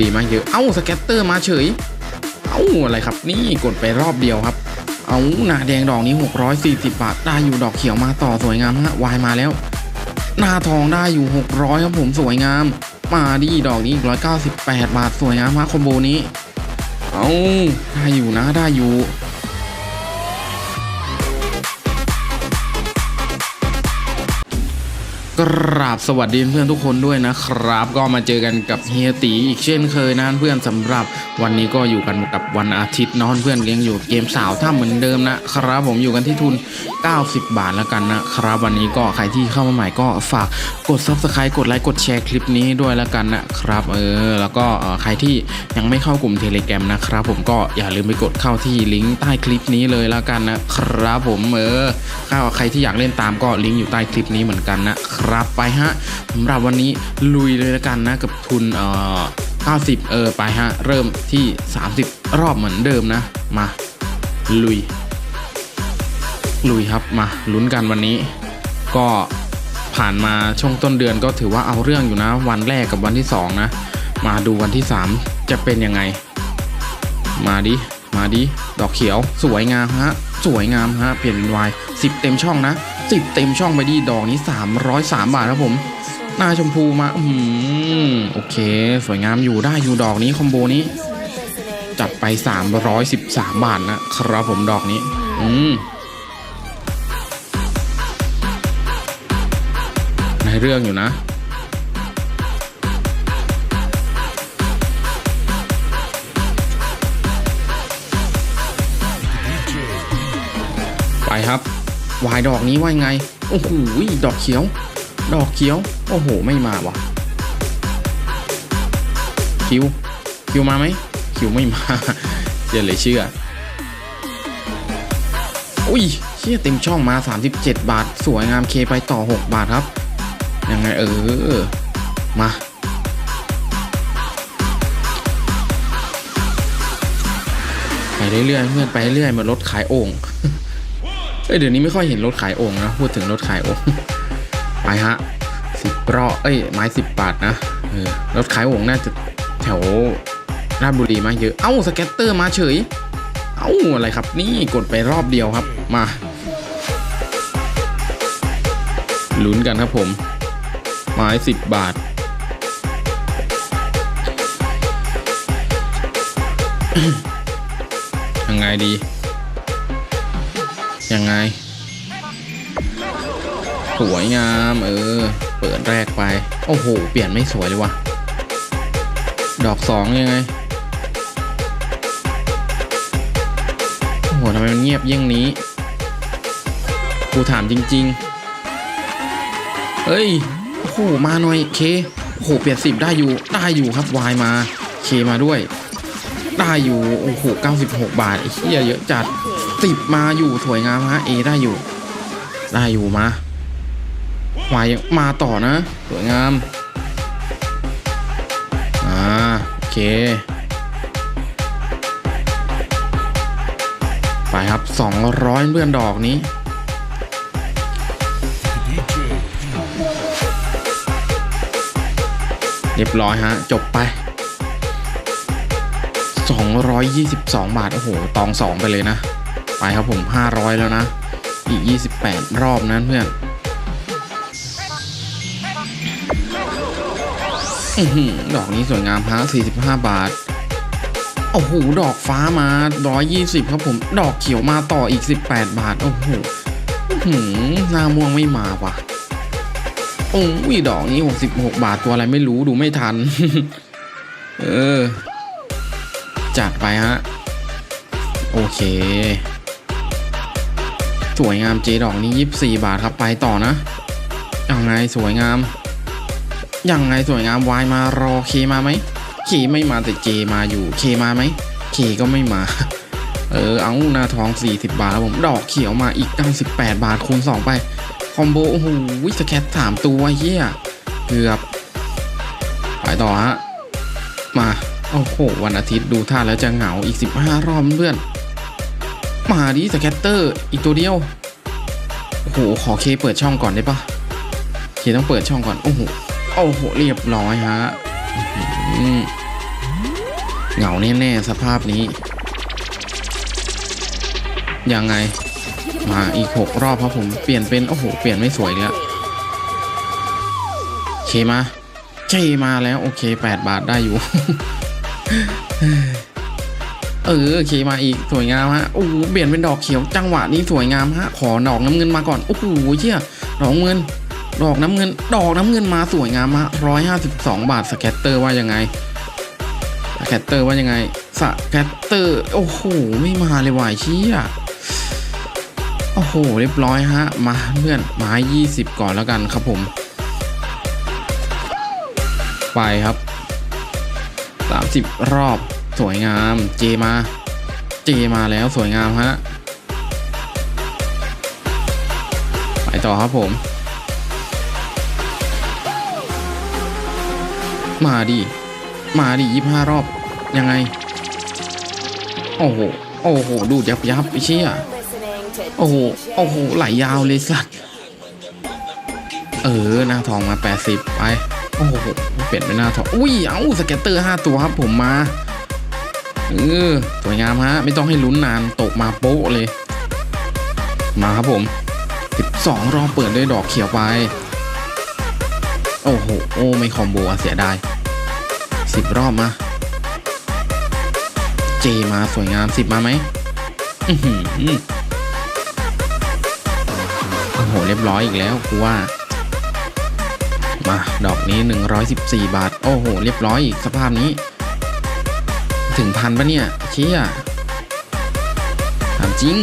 ดีมากเยอะ เอ้าสแกตเตอร์มาเฉย เอ้าอะไรครับ นี่กดไปรอบเดียวครับ เอาหนาแดงดอกนี้ 640 บาท ได้อยู่ดอกเขียวมาต่อสวยงามฮะวายมาแล้ว หน้าทองได้อยู่ 600 ครับผมสวยงาม มาดีดอกนี้อีก198 บาทสวยงามฮะคอมโบนี้ เอาได้อยู่นะได้อยู่ กราบสวัสดีเพื่อนทุกคนด้วยนะครับ ก็มาเจอกันกับเฮียตีอีกเช่นเคยนะเพื่อนสำหรับวันนี้ก็อยู่กันกับวันอาทิตย์นอนเพื่อนยังอยู่เกมสาวถ้าเหมือนเดิมนะครับผมอยู่กันที่ทุน90 บาทแล้วกันนะครับ วันนี้ก็ใครที่เข้ามาใหม่ก็ฝากกด subscribe กดไลค์กดแชร์คลิปนี้ด้วยแล้วกันนะครับเออแล้วก็ใครที่ยังไม่เข้ากลุ่มเทเล gram นะครับผมก็อย่าลืมไปกดเข้าที่ลิงก์ใต้คลิปนี้เลยแล้วกันนะครับผมเออถ้าใครที่อยากเล่นตามก็ลิงก์อยู่ใต้คลิปนี้เหมือนกันนะครับไปฮะสำหรับวันนี้ลุยเลยแล้วกันนะกับทุนเอ่อ90 เออไปฮะ เริ่มที่ 30 รอบเหมือนเดิมนะ มา ลุย ลุยครับมาลุ้นกันวันนี้ ก็ผ่านมาช่วงต้นเดือนก็ถือว่าเอาเรื่องอยู่นะ วันแรกกับวันที่สองนะมาดูวันที่สามจะเป็นยังไง มาดิมาดิดอกเขียวสวยงามฮะสวยงามฮะเปลี่ยนเป็นวายสิบเต็มช่องนะสิบเต็มช่องไปดิดอกนี้ 303 บาทครับผมหน้าชมพูมาอืมโอเค สวยงามอยู่ได้อยู่ดอกนี้คอมโบนี้ จัดไป 313 บาทนะครับผมดอกนี้ อืม เรื่องอยู่นะ ไปครับวายดอกนี้ว่าไง โอ้โหดอกเขียว ดอกเขียว โอ้โห ไม่มาวะคิว คิวมาไหม คิวไม่มาเดี๋ยวเลยเชื่อ อุ้ยเชี่ยเต็มช่องมา 37 บาท สวยงามเคไปต่อ 6 บาทครับ ยังไงเออ มา ไปเรื่อยๆเพื่อนไปเรื่อยๆมือนรถขายโอ่งเอ้ยเดี๋ยวนี้ไม่ค่อยเห็นรถขายโอ่งนะพูดถึงรถขายโอ่งไปฮะสิบรอเอ้ยไม้สิบบาทนะเออรถขายโอ่งน่าจะแถวราชบุรีมาเยอะเอ้าสแกตเตอร์มาเฉย เอ้าอะไรครับ นี่กดไปรอบเดียวครับมาลุ้นกันครับผม ไม้สิบบาท ยังไงดี ยังไง สวยงาม เออ เปิดแรกไป โอ้โห เปลี่ยนไม่สวยเลยวะดอกสองยังไง โอ้โหทำไมมันเงียบเยี่ยงนี้ กูถามจริง ๆเอ้ย โอ้โหมาหน่อยเคโอ้โหเปลี่ยนสิบได้อยู่ได้อยู่ครับวายมาเคมาด้วย ได้อยู่โอ้โห96บาทไอ้เหี้ยเยอะจัดสิบมาอยู่สวยงามฮะเอได้อยู่ ได้อยู่มาวายมาต่อนะสวยงามอ่าโอเคไปครับ 200เพื่อนดอกนี้ รียบร้อยฮะ จบไป 222 บาท โอ้โห ตอง 2 ไปเลยนะ ไปครับผม 500 แล้วนะ อีก 28 รอบนั้นเพื่อนดอกนี้สวยงามฮะ 45 บาท โอ้โห ดอกฟ้ามา 120 ครับผม ดอกเขียวมาต่ออีก 18 บาท โอ้โหหือหน้าม่วงไม่มาว่ะ โอ้ยดอกนี้66บาทตัวอะไรไม่รู้ดูไม่ทัน เออ จัดไปฮะ โอเค สวยงามเจดอกนี้24บาทครับไปต่อนะ ยังไงสวยงาม ยังไงสวยงามวายมารอเคมาไหมเคไม่มาแต่เจมาอยู่เคมาไหมเคก็ไม่มา เออเอาหน้าทอง 40 บาทแล้วผม ดอกเขียวมาอีก98บาทคูณ2ไป คอมโบ โอ้โหวิสแคทสามตัวเฮียเกือบไปต่อฮะ มา โอ้โห วันอาทิตย์ดูท่าแล้วจะเหงาอีก 15 รอบเพื่อน มาดิสแคตเตอร์ อีกตัวเดียว โอ้โห ขอเคเปิดช่องก่อนได้ปะเคต้องเปิดช่องก่อน โอ้โห โอ้โห เรียบร้อยฮะเหงาแน่ ๆ สภาพนี้ ยังไง มาอีกหกรอบครับผมเปลี่ยนเป็น โอ้โห เปลี่ยนไม่สวยเลยอะเคมาเคมาแล้ว โอเคแปดบาทได้อยู่ เออเคมาอีกสวยงามฮะโอ้โหเปลี่ยนเป็นดอกเขียวจังหวะนี้สวยงามฮะ ขอดอกน้ำเงินมาก่อน โอ้โหเชี่ยดอกเงิน ดอกน้ำเงิน ดอกน้ำเงินมาสวยงามฮะร้อยห้าสิบสองบาทสแกตเตอร์ว่ายังไงสแกตเตอร์ว่ายังไงสแกตเตอร์ โอ้โห ไม่มาเลยว่ะเชี่ย อ้โหเรียบร้อยฮะ มาเพื่อนไม้ยี่สิบก่อนแล้วกันครับผม ไปครับสามสิบรอบสวยงามเจมา เจมาแล้วสวยงามฮะ ไปต่อครับผม มาดิ มาดิยี่ห้ารอบ ยังไง โอ้โห โอ้โห ดูยับยับไปเชี่ย โอ้โห โอ้โห ไหลยาวเลยสัตว์เออ หน้าทองมา 80 ไป โอ้โห เปลี่ยนเป็นหน้าทอง อุ้ย เอ้า สเก็ตเตอร์ 5 ตัวครับผมมา เออ สวยงามฮะ ไม่ต้องให้ลุ้นนาน ตกมาโป๊ะเลย มาครับผม 12 รอบเปิดด้วยดอกเขียวไป โอ้โห โอ้ ไม่คอมโบอะเสียดาย 10 รอบมา เจมาสวยงาม 10 มาไหมอือหือ อ้โห เรียบร้อยอีกแล้วกูว่า มา ดอกนี้ 114 บาท โอ้โห เรียบร้อยอีกสภาพนี้ ถึงพันปะเนี่ยเชี่ยถามจริง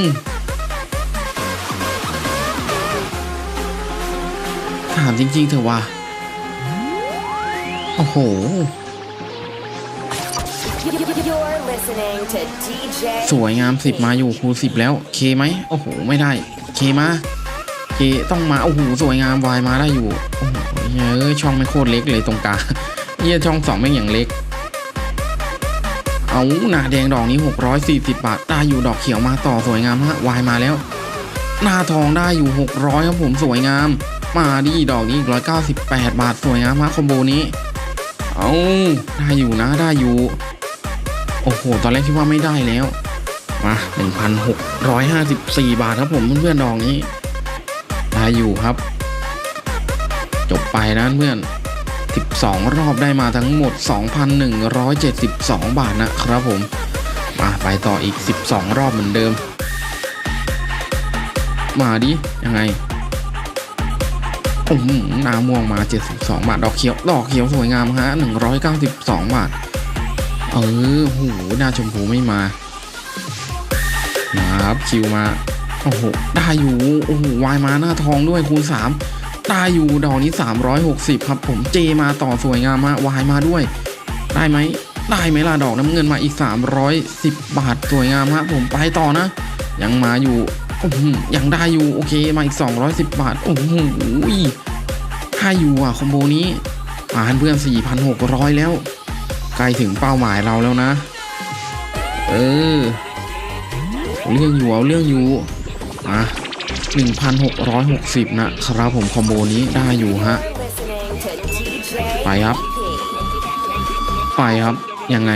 ถามจริงๆเถอะวะโอ้โห You're listening to DJ สวยงามสิบมาอยู่คูสิบแล้ว เคไหม โอ้โห ไม่ได้ เคมา เคต้องมา โอ้โห สวยงามวายมาได้อยู่ โอ้โหเฮ้ยช่องไม่โคตรเล็กเลยตรงกลางเยี่ยช่องสองไม่อย่างเล็ก เอาหนาแดงดอกนี้ 640 บาท ได้อยู่ดอกเขียวมาต่อสวยงามฮะวายมาแล้ว หน้าทองได้อยู่ 600ครับผมสวยงาม มาดีดอกนี้อีก198 บาทสวยงามฮะคอมโบนี้ เอาได้อยู่นะได้อยู่ โอ้โห ตอนแรกคิดว่าไม่ได้แล้ว มา 1,654 บาทครับผมเพื่อนๆดอกนี้ ได้อยู่ครับ จบไปนะเพื่อน 12 รอบได้มาทั้งหมด 2,172 บาทนะครับผมมาไปต่ออีก 12 รอบเหมือนเดิม มาดิ ยังไงโอ้โหน้ำม่วงมา 72 บาท ดอกเขียว ดอกเขียวสวยงามฮะ 192 บาท เออโหหน้าชมพูไม่มามาครับ คิวมา โอ้โหได้อยู่โอ้โหวายมาหน้าทองด้วยคูณ3ได้อยู่ดอกนี้ 360 ครับผมเจมาต่อสวยงามมาวายมาด้วย ได้ไหมได้ไหมล่ะดอกน้ำเงินมาอีก 310 บาทสวยงามฮะผมไปต่อนะ ยังมาอยู่อยังได้อยู่โอเคมาอีก 210 บาทโอ้โหได้อยู่อะคอมโบนี้มาเพื่อน 4,600 แล้วใกล้ถึงเป้าหมายเราแล้วนะ เออเอาเรื่องอยู่เอาเรื่องอยู่ มา1,660 นะครับผมคอมโบนี้ได้อยู่ฮะ ไปครับ ไปครับ ยังไง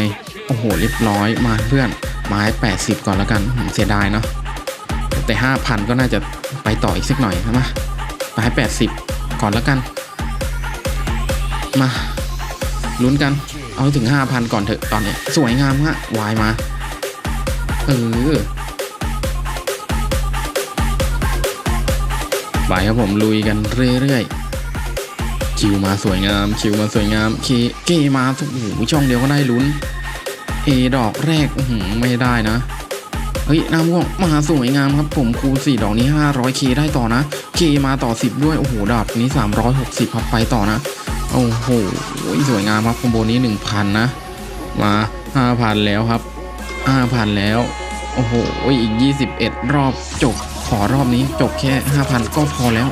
โอ้โหเรียบร้อยมาเพื่อนไม้80 ก่อนแล้วกันเสียดายเนาะแต่ 5,000 ก็น่าจะไปต่ออีกสักหน่อยนะมาไม้80 ก่อนแล้วกัน มาลุ้นกัน เอาถึง 5,000 ก่อนเถอะตอนนี้ สวยงามฮะวายมา เออ ไปครับผมลุยกันเรื่อยๆ คิวมาสวยงาม คิวมาสวยงาม เคเกมาโอ้โหช่องเดียวก็ได้ลุ้น เอดอกแรกอื้อหือไม่ได้นะ เฮ้ยน้ำม่วงมาสวยงามครับผมคูณสี่ดอกนี้ 500เคได้ต่อนะ เคมาต่อ 10 ด้วย โอ้โหดอกนี้ 360ครับไปต่อนะ โอ้โหสวยงามครับคอมโบนี้ 1,000 นะ มา 5,000 แล้วครับ 5,000 แล้ว โอ้โหอีก 21 รอบจบ อรอบนี้จบแค่ 5,000 ก็พอแล้ว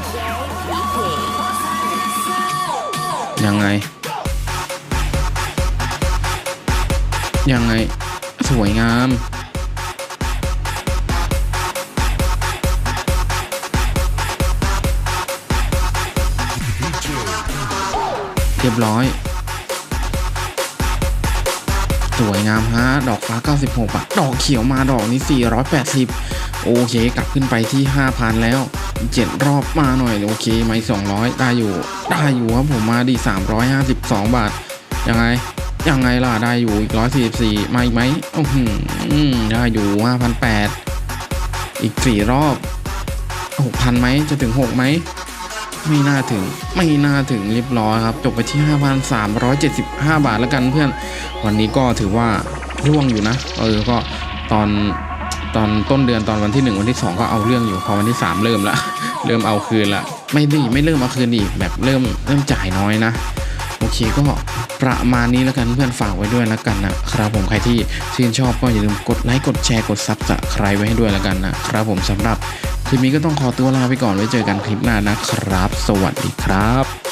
ยังไง ยังไง สวยงามเรียบร้อย สวยงามฮะ ดอกฟ้า 96อะดอกเขียวมาดอกนี้ 480 โอเคกลับขึ้นไปที่ 5,000 แล้วเจ็ดรอบมาหน่อย โอเคไหม200 ได้อยู่ ได้อยู่ครับผมมาดี 352 บาท ยังไง ยังไงล่ะ ได้อยู่อีก144มาอีกไหมอื้อหือได้อยู่ 5,800 อีก 4 รอบ 6,000ไหมจะถึง 6 ไหม ไม่น่าถึง ไม่น่าถึงเรียบร้อยครับ จบไปที่ 5,375 บาทแล้วกันเพื่อน วันนี้ก็ถือว่าร่วงอยู่นะ เออ ก็ตอน ตอนต้นเดือนตอนวันที่ 1 วันที่ 2 ก็เอาเรื่องอยู่พอวันที่ 3 เริ่มละเริ่มเอาคืนละไม่ดีไม่เริ่มเอาคืนอีกแบบเริ่มเริ่มจ่ายน้อยนะโอเคก็ประมาณนี้แล้วกันเพื่อนฝากไว้ด้วยแล้วกันนะครับผมใครที่ชื่นชอบก็อย่าลืมกดไลค์กดแชร์กดซับสไครต์ไว้ให้ด้วยแล้วกันนะครับผมสำหรับคลิปนี้ก็ต้องขอตัวลาไปก่อนไว้เจอกันคลิปหน้านะครับ สวัสดีครับ